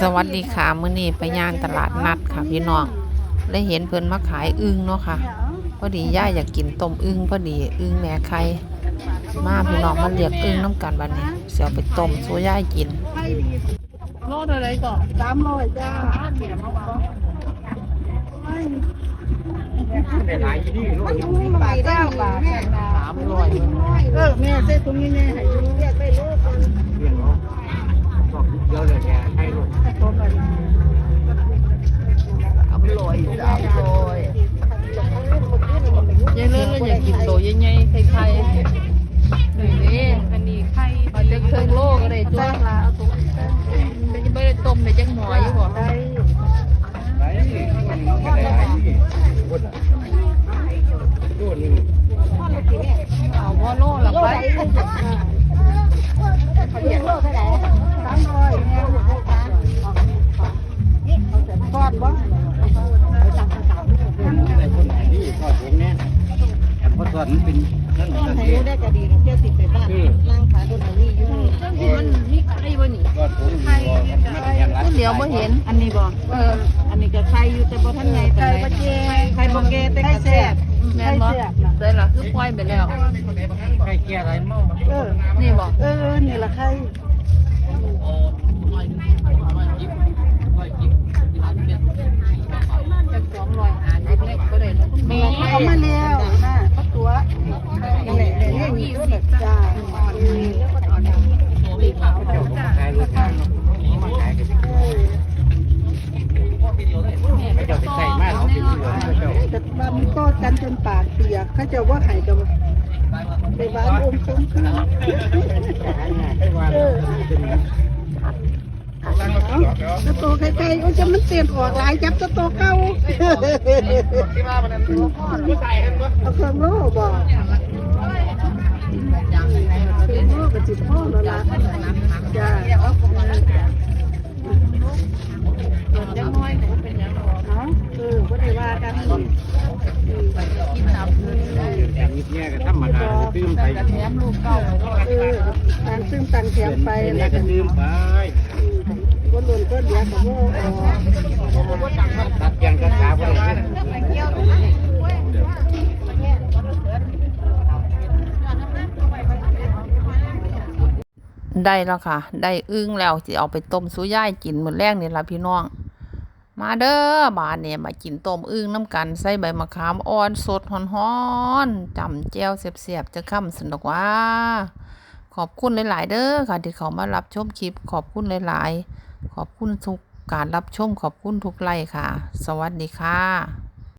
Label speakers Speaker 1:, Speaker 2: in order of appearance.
Speaker 1: สวัสดีค่ะมื้อนี้ไปย่างตลาดนัดค่ะพี่น้องได้เห็นเพิ่นมาขายอึ่งเนาะค่ะพอดีย่าอยากกินต้มอึ่งพอดีอึ่งแม่ไข่มาพี่น้องมาเรียกอึ่งน้ำกันบัดนี้เสียวไปต้มสู้ย่ากิน
Speaker 2: โลดอะไรก่อนสามร้อยจ้า
Speaker 3: ไปเก้าบาท
Speaker 2: สามร้อยเออแม่เส้นตรงนี้แม่ให้ดูเรียกไปโลก่อน
Speaker 3: เยอะเลยแกให้ลูก
Speaker 2: ต้น อร
Speaker 3: สามร้อยสามร้อย
Speaker 2: ยายเลิศเลยอยากกินโตใหญ่ๆไข่ๆนี่อันนี้ไข่เอาจะเครื่องโลก็ได้จ้าละเอาตรงไม่ได้ต้มในจังหมออยู่บ่ได้
Speaker 3: ไหนก็ได้ไหนตัวนึง
Speaker 2: เอา แต่อ
Speaker 3: นมันเป็นนั่น
Speaker 4: น
Speaker 3: นั่นเอง
Speaker 4: ได้ก็ดีเที่ยวติดไปบ้านนั่งขาโดนอาลีอยู่
Speaker 2: จังที่มันมีไข่บ่นี่
Speaker 3: ทอดผมอยู่มันยังรัด
Speaker 2: เดี๋ยวบ่เห็น
Speaker 4: อันนี้บ่เออ อันนี้ก็ไข่อยู่แต่บ่ทันไงไข่บ่เจไข่บ่เกแต่ก็แซ่บ
Speaker 2: แม่นบ่ได้ล่ะคือปล่อยไปแล้ว
Speaker 3: ใครเกียอะไรเมา
Speaker 4: เออ
Speaker 2: นี่บ่
Speaker 4: เออนี่ล่ะไข่
Speaker 2: จักสองร้อยหาเล็กๆก็ได้แล้วแม่
Speaker 4: เอามาแล้วนะเขาตัวนี่แหละเรียกนี่ก็แบบจ้า
Speaker 3: ขายรถทาง มันไม่เจ้าใส่มากเขาเป็นเสือเจ้า
Speaker 4: แต่ว่ามันก็กันจนปากเปียกเขาจะว่าไห้กับไปบ้านอมคมคือเออสโตไข่ไก่โอ้จะมันเตียนออกหลายจับสโตเก่าเอาเครื่องโลกเค รื่องโล่กับจิตพ่อแล้วล่ะจ้า
Speaker 2: จังน้อยก็เป็นหยังหรอก
Speaker 4: เนาเออก็ได้ว่ากัน
Speaker 2: ย
Speaker 3: แถมนิดเนี่ก็ธรรมดาตื้มไป
Speaker 2: กระแถมลูกเก่าไว้ด้วย
Speaker 4: เออตามซึ่งตังแถมไป
Speaker 3: เป็น
Speaker 4: แล้
Speaker 3: แล้วว
Speaker 4: กั
Speaker 3: ก็ตื้มไป
Speaker 4: ก็ล่นก็เดียวกับว่า
Speaker 3: ตัดยังกระขาไป
Speaker 1: ได้แล้วค่ะ ได้อึ่งแล้วสิเอาไปต้มสู้ย่ายกินมื้อแรกนี่ล่ะพี่น้อง มาเด้อบานเนี่ยมากินต้มอึ่งน้ำกันใส่ใบมะขามอ่อนสดฮ้อนๆจำแจ่วเสียบๆจะค่ำสนดอกว่า ขอบคุณหลาย ๆ เด้อค่ะ ที่เขามารับชมคลิป ขอบคุณหลาย ๆ ขอบคุณทุกการรับชมขอบคุณทุกไลค์ค่ะ สวัสดีค่ะ